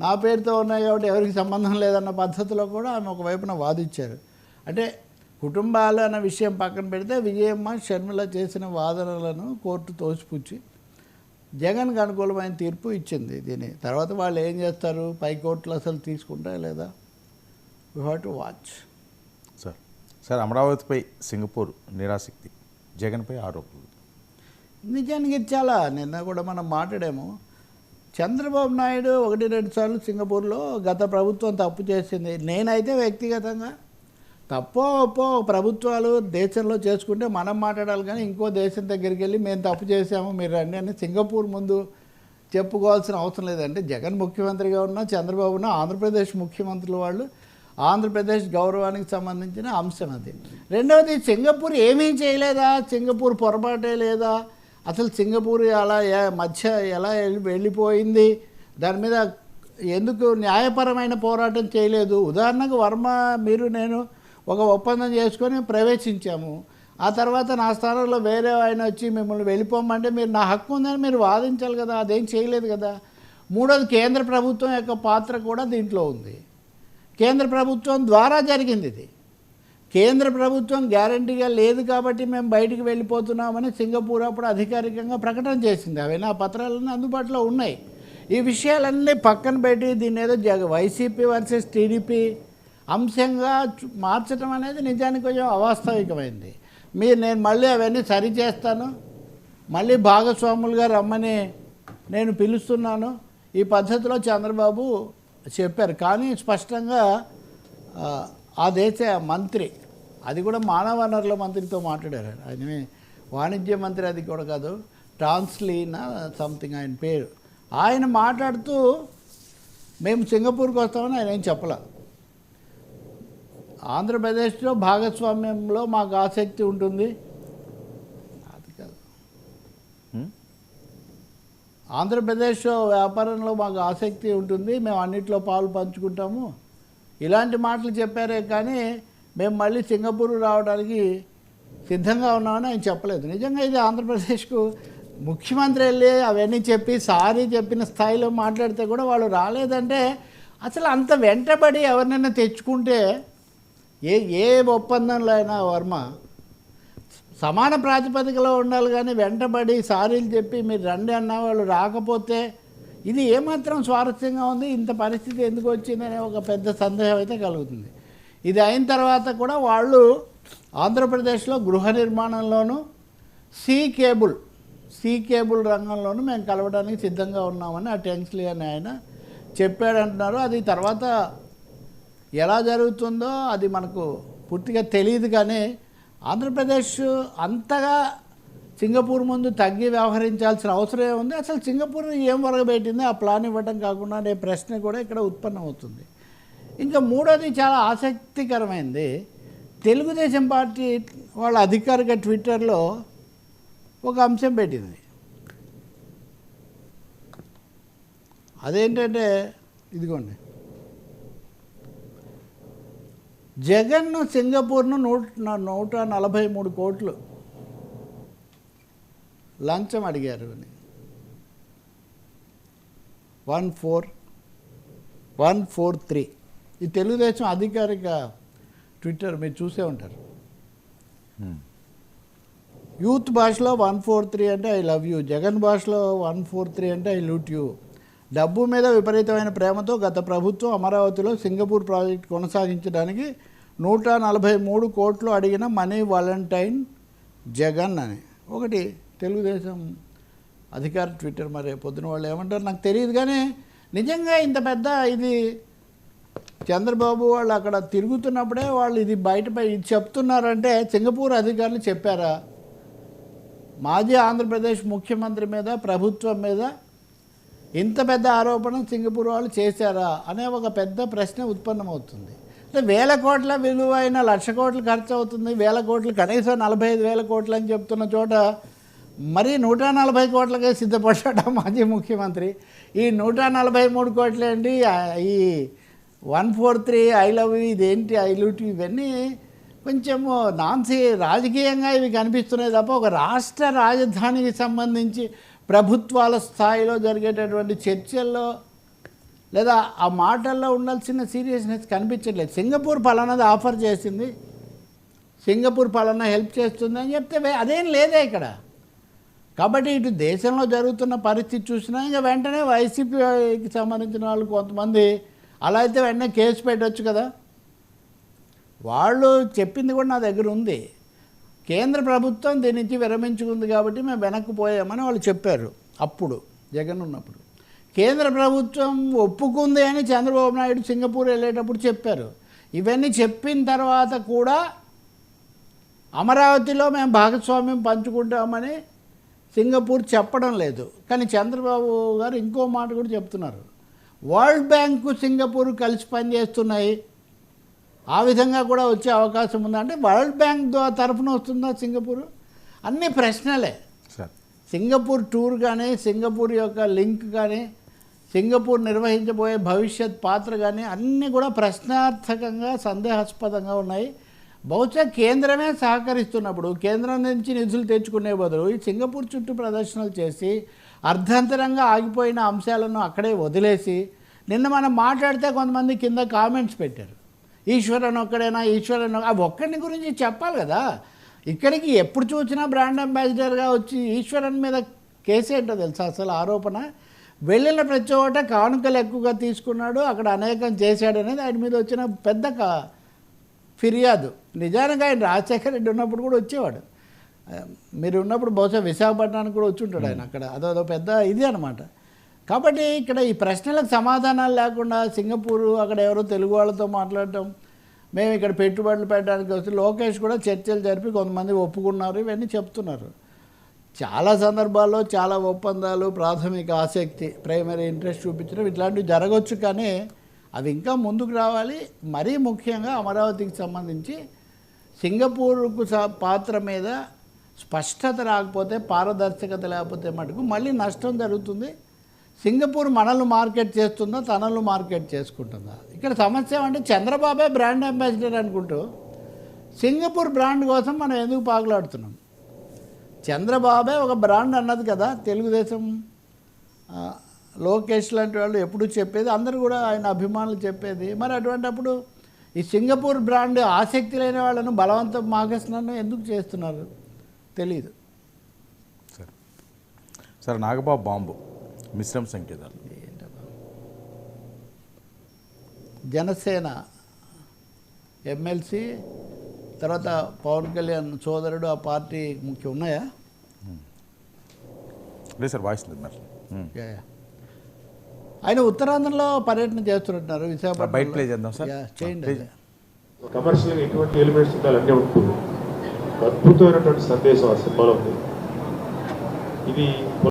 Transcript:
నా పేరుతో ఉన్నాయి కాబట్టి ఎవరికి సంబంధం లేదన్న పద్ధతిలో కూడా ఆమె ఒకవైపున వాదించారు. అంటే కుటుంబాలు అన్న విషయం పక్కన పెడితే విజయమ్మ షర్మిల చేసిన వాదనలను కోర్టు తోసిపుచ్చి జగన్కి అనుకూలమైన తీర్పు ఇచ్చింది దీని. తర్వాత వాళ్ళు ఏం చేస్తారు? పై కోర్టులు అసలు తీసుకుంటారా లేదా? You have to watch sir sir అమరావతిపై Singapore నిరాసక్తి జగన్పై ఆరోపణలు. నిజానికి చాలా నిన్న కూడా మనం మాట్లాడాము. చంద్రబాబు నాయుడు ఒకటి రెండు సార్లు సింగపూర్లో గత ప్రభుత్వం తప్పు చేసింది. నేనైతే వ్యక్తిగతంగా తప్పో ఒప్పో ప్రభుత్వాలు దేశంలో చేసుకుంటే మనం మాట్లాడాలి కానీ ఇంకో దేశం దగ్గరికి వెళ్ళి మేము తప్పు చేసాము మీరు రండి అని సింగపూర్ ముందు చెప్పుకోవాల్సిన అవసరం లేదంటే జగన్ ముఖ్యమంత్రిగా ఉన్న చంద్రబాబు ఉన్న ఆంధ్రప్రదేశ్ ముఖ్యమంత్రులు వాళ్ళు ఆంధ్రప్రదేశ్ గౌరవానికి సంబంధించిన అంశం అది. రెండవది సింగపూర్ ఏమీ చేయలేదా? సింగపూర్ పొరపాటే లేదా? అసలు సింగపూర్ అలా మధ్య ఎలా వెళ్ళిపోయింది? దాని మీద ఎందుకు న్యాయపరమైన పోరాటం చేయలేదు? ఉదాహరణకు వర్మ మీరు నేను ఒక ఒప్పందం చేసుకొని ప్రవేశించాము. ఆ తర్వాత నా స్థానంలో వేరే ఆయన వచ్చి మిమ్మల్ని వెళ్ళిపోమంటే మీరు నా హక్కు ఉందని మీరు వాదించాలి కదా అదేం చేయలేదు కదా. మూడోది కేంద్ర ప్రభుత్వం యొక్క పాత్ర కూడా దీంట్లో ఉంది. కేంద్ర ప్రభుత్వం ద్వారా జరిగింది ఇది. కేంద్ర ప్రభుత్వం గ్యారంటీగా లేదు కాబట్టి మేము బయటికి వెళ్ళిపోతున్నామని సింగపూర్ అప్పుడు అధికారికంగా ప్రకటన చేసింది. అవన్నీ ఆ పత్రాలన్నీ అందుబాటులో ఉన్నాయి. ఈ విషయాలన్నీ పక్కన పెట్టి దీన్ని ఏదో జగ వైసీపీ వర్సెస్ టీడీపీ అంశంగా మార్చడం అనేది నిజానికి కొంచెం అవాస్తవికమైంది. మీరు నేను మళ్ళీ అవన్నీ సరి చేస్తాను మళ్ళీ భాగస్వాములుగా రమ్మని నేను పిలుస్తున్నాను. ఈ పద్ధతిలో చంద్రబాబు చెప్పారు. కానీ స్పష్టంగా ఆ, దేశ మంత్రి. అది కూడా మానవ వనరుల మంత్రితో మాట్లాడారు. ఆయన వాణిజ్య మంత్రి అది కూడా కాదు ట్రాన్స్లీనా సంథింగ్ ఆయన పేరు. ఆయన మాట్లాడుతూ మేము సింగపూర్కి వస్తామని ఆయన ఏం చెప్పలే. ఆంధ్రప్రదేశ్లో భాగస్వామ్యంలో మాకు ఆసక్తి ఉంటుంది. అది కాదు? ఆంధ్రప్రదేశ్ వ్యాపారంలో మాకు ఆసక్తి ఉంటుంది. మేము అన్నిట్లో పాలు పంచుకుంటాము. ఇలాంటి మాటలు చెప్పారే కానీ మేము మళ్ళీ సింగపూర్ రావడానికి సిద్ధంగా ఉన్నామని ఆయన చెప్పలేదు. నిజంగా ఇది ఆంధ్రప్రదేశ్కు ముఖ్యమంత్రి వెళ్ళి అవన్నీ చెప్పి సారీ చెప్పిన స్థాయిలో మాట్లాడితే కూడా వాళ్ళు రాలేదంటే అసలు అంత వెంటబడి ఎవరినైనా తెచ్చుకుంటే ఏ ఏ ఒప్పందంలో అయినా వర్మ సమాన ప్రాతిపదికలో ఉండాలి కానీ వెంటబడి సారీలు చెప్పి మీరు రండి అన్న వాళ్ళు రాకపోతే ఇది ఏమాత్రం స్వారస్యంగా ఉంది ఇంత పరిస్థితి ఎందుకు వచ్చిందనే ఒక పెద్ద సందేహం అయితే కలుగుతుంది. ఇది అయిన తర్వాత కూడా వాళ్ళు ఆంధ్రప్రదేశ్లో గృహ నిర్మాణంలోనూ సీ కేబుల్ సీ కేబుల్ రంగంలోనూ మేము కలవడానికి సిద్ధంగా ఉన్నామని ఆ టెన్స్లీ అని ఆయన చెప్పాడంటున్నారు. అది తర్వాత ఎలా జరుగుతుందో అది మనకు పూర్తిగా తెలియదు కానీ ఆంధ్రప్రదేశ్ అంతగా సింగపూర్ ముందు తగ్గి వ్యవహరించాల్సిన అవసరం ఉంది అసలు సింగపూర్ ఏం వరగబెట్టింది? ఆ ప్లాన్ ఇవ్వడం కాకుండా అనే ప్రశ్న కూడా ఇక్కడ ఉత్పన్నమవుతుంది. ఇంకా మూడోది చాలా ఆసక్తికరమైంది. తెలుగుదేశం పార్టీ వాళ్ళ అధికారిక ట్విట్టర్లో ఒక అంశం పెట్టింది. అదేంటంటే ఇదిగోండి. జగన్ను సింగపూర్ను నూట నూట నలభై మూడు కోట్లు లంచం అడిగారు అని. One four one four three. ఈ తెలుగుదేశం అధికారిక ట్విట్టర్ మీరు చూసే ఉంటారు. హ్మ్. యూత్ భాషలో వన్ ఫోర్ త్రీ అంటే ఐ లవ్ యూ జగన్ భాషలో వన్ ఫోర్ త్రీ అంటే ఐ లూట్ యూ. డబ్బు మీద విపరీతమైన ప్రేమతో గత ప్రభుత్వం అమరావతిలో సింగపూర్ ప్రాజెక్ట్ కొనసాగించడానికి నూట నలభై మూడు కోట్లు అడిగిన మనీ వాలంటైన్ జగన్ అని. ఒకటి తెలుగుదేశం అధికార ట్విట్టర్ మరి పొద్దున వాళ్ళు ఏమంటారు? నాకు తెలియదు కానీ నిజంగా ఇంత పెద్ద ఇది చంద్రబాబు వాళ్ళు అక్కడ తిరుగుతున్నప్పుడే వాళ్ళు ఇది బయటపై ఇది చెప్తున్నారంటే సింగపూర్ అధికారులు చెప్పారా? మాజీ ఆంధ్రప్రదేశ్ ముఖ్యమంత్రి మీద ప్రభుత్వం మీద ఇంత పెద్ద ఆరోపణ సింగపూర్ వాళ్ళు చేశారా అనే ఒక పెద్ద ప్రశ్న ఉత్పన్నమవుతుంది. అంటే వేల కోట్ల విలువైన లక్ష కోట్లు ఖర్చు అవుతుంది వేల కోట్లు కనీసం నలభై ఐదు వేల కోట్లు అని చెప్తున్న చోట మరి నూట నలభై కోట్లకే సిద్ధపడ్డాడు మాజీ ముఖ్యమంత్రి? ఈ నూట నలభై మూడు కోట్లేంటి అండి ఈ one four three I love ఇదేంటి ఐ లూట్ ఇవన్నీ కొంచెము నాన్సీ రాజకీయంగా ఇవి కనిపిస్తున్నాయి తప్ప ఒక రాష్ట్ర రాజధానికి సంబంధించి ప్రభుత్వాల స్థాయిలో జరిగేటటువంటి చర్చల్లో లేదా ఆ మాటల్లో ఉండాల్సిన సీరియస్నెస్ కనిపించట్లేదు. సింగపూర్ పలానాది ఆఫర్ చేసింది. సింగపూర్ పలానా హెల్ప్ చేస్తుంది అని చెప్తే అదేం లేదే ఇక్కడ. కాబట్టి ఇటు దేశంలో జరుగుతున్న పరిస్థితి చూసినా ఇంకా వెంటనే వైసీపీకి సంబంధించిన వాళ్ళు కొంతమంది అలా అయితే వెంటనే కేసు పెట్టవచ్చు కదా. వాళ్ళు చెప్పింది కూడా నా దగ్గర ఉంది. కేంద్ర ప్రభుత్వం దీని నుంచి విరమించుకుంది కాబట్టి మేము వెనక్కి పోయామని వాళ్ళు చెప్పారు అప్పుడు జగన్ ఉన్నప్పుడు. కేంద్ర ప్రభుత్వం ఒప్పుకుంది అని చంద్రబాబు నాయుడు సింగపూర్ వెళ్ళేటప్పుడు చెప్పారు. ఇవన్నీ చెప్పిన తర్వాత కూడా అమరావతిలో మేము భాగస్వామ్యం పంచుకుంటామని సింగపూర్ చెప్పడం లేదు. కానీ చంద్రబాబు గారు ఇంకో మాట కూడా చెప్తున్నారు. వరల్డ్ బ్యాంకు సింగపూర్ కలిసి పనిచేస్తున్నాయి. ఆ విధంగా కూడా వచ్చే అవకాశం ఉందా? అంటే వరల్డ్ బ్యాంక్ తరఫున వస్తుందా సింగపూర్? అన్ని ప్రశ్నలే. సింగపూర్ టూర్ కానీ సింగపూర్ యొక్క లింక్ కానీ సింగపూర్ నిర్వహించబోయే భవిష్యత్ పాత్ర కానీ అన్నీ కూడా ప్రశ్నార్థకంగా సందేహాస్పదంగా ఉన్నాయి. బహుశా కేంద్రమే సహకరిస్తున్నప్పుడు కేంద్రం నుంచి నిధులు తెచ్చుకునే బదులు ఈ సింగపూర్ చుట్టూ ప్రదర్శనలు చేసి అర్ధంతరంగా ఆగిపోయిన అంశాలను అక్కడే వదిలేసి నిన్న మనం మాట్లాడితే కొంతమంది కింద కామెంట్స్ పెట్టారు. ఈశ్వరన్ ఒక్కడైనా ఈశ్వరన్ అవి ఒక్కడిని గురించి చెప్పాలి కదా. ఇక్కడికి ఎప్పుడు చూసినా బ్రాండ్ అంబాసిడర్గా వచ్చి ఈశ్వరన్ మీద కేసు ఏంటో తెలుసా? అసలు ఆరోపణ? వెళ్ళిన ప్రతి చోట కానుకలు ఎక్కువగా తీసుకున్నాడు అక్కడ అనేకం చేశాడు అనేది ఆయన మీద వచ్చిన పెద్ద కా- ఫిర్యాదు. నిజానికి ఆయన రాజశేఖర రెడ్డి ఉన్నప్పుడు కూడా వచ్చేవాడు. మీరు ఉన్నప్పుడు బహుశా విశాఖపట్నానికి కూడా వచ్చి ఉంటాడు ఆయన అక్కడ. అదో పెద్ద ఇది అనమాట కాబట్టి ఇక్కడ ఈ ప్రశ్నలకు సమాధానాలు లేకుండా సింగపూరు అక్కడ ఎవరో తెలుగు వాళ్ళతో మాట్లాడటం మేము ఇక్కడ పెట్టుబడులు పెట్టడానికి వస్తే లోకేష్ కూడా చర్చలు జరిపి కొంతమంది ఒప్పుకున్నారు ఇవన్నీ చెప్తున్నారు. చాలా సందర్భాల్లో చాలా ఒప్పందాలు ప్రాథమిక ఆసక్తి ప్రైమరీ ఇంట్రెస్ట్ చూపించడం ఇట్లాంటివి జరగవచ్చు కానీ అది ఇంకా ముందుకు రావాలి. మరీ ముఖ్యంగా అమరావతికి సంబంధించి సింగపూర్కు స- పాత్ర మీద స్పష్టత రాకపోతే పారదర్శకత లేకపోతే మటుకు మళ్ళీ నష్టం జరుగుతుంది. సింగపూర్ మనల్ని మార్కెట్ చేస్తుందా తనలు మార్కెట్ చేసుకుంటుందా? ఇక్కడ సమస్య అంటే చంద్రబాబే బ్రాండ్ అంబాసిడర్ అనుకుంటూ సింగపూర్ బ్రాండ్ కోసం మనం ఎందుకు పాకులాడుతున్నాం? చంద్రబాబే ఒక బ్రాండ్ అన్నది కదా తెలుగుదేశం లోకేష్ లాంటి వాళ్ళు ఎప్పుడు చెప్పేది అందరూ కూడా ఆయన అభిమానులు చెప్పేది. మరి అటువంటప్పుడు ఈ సింగపూర్ బ్రాండ్ ఆసక్తి లేని వాళ్ళను బలవంతం మాగస్నాన్ని ఎందుకు చేస్తున్నారు? తెలియదు సార్. సార్ నాగబాబు బాంబు మిశ్రమ సంకేతాలు. జనసేన ఎమ్మెల్సీ తర్వాత పవన్ కళ్యాణ్ సోదరుడు ఆ పార్టీ ముఖ్యం ఉన్నాయా? లేదు సార్ వాయిస్ లేదు మరి. ఆయన ఉత్తరాంధ్రలో పర్యటన చేస్తున్నట్టున్నారు విశాఖపట్నం బయట ప్లే చేద్దాం సార్. చేయండి ప్లే అదే. కమర్షియల్ ఎటువంటి ఎలిమెంట్స్ ఉంటుంది. అద్భుతమైనటువంటి సందేశం ఆ సినిమాలో ఉంది. ఇది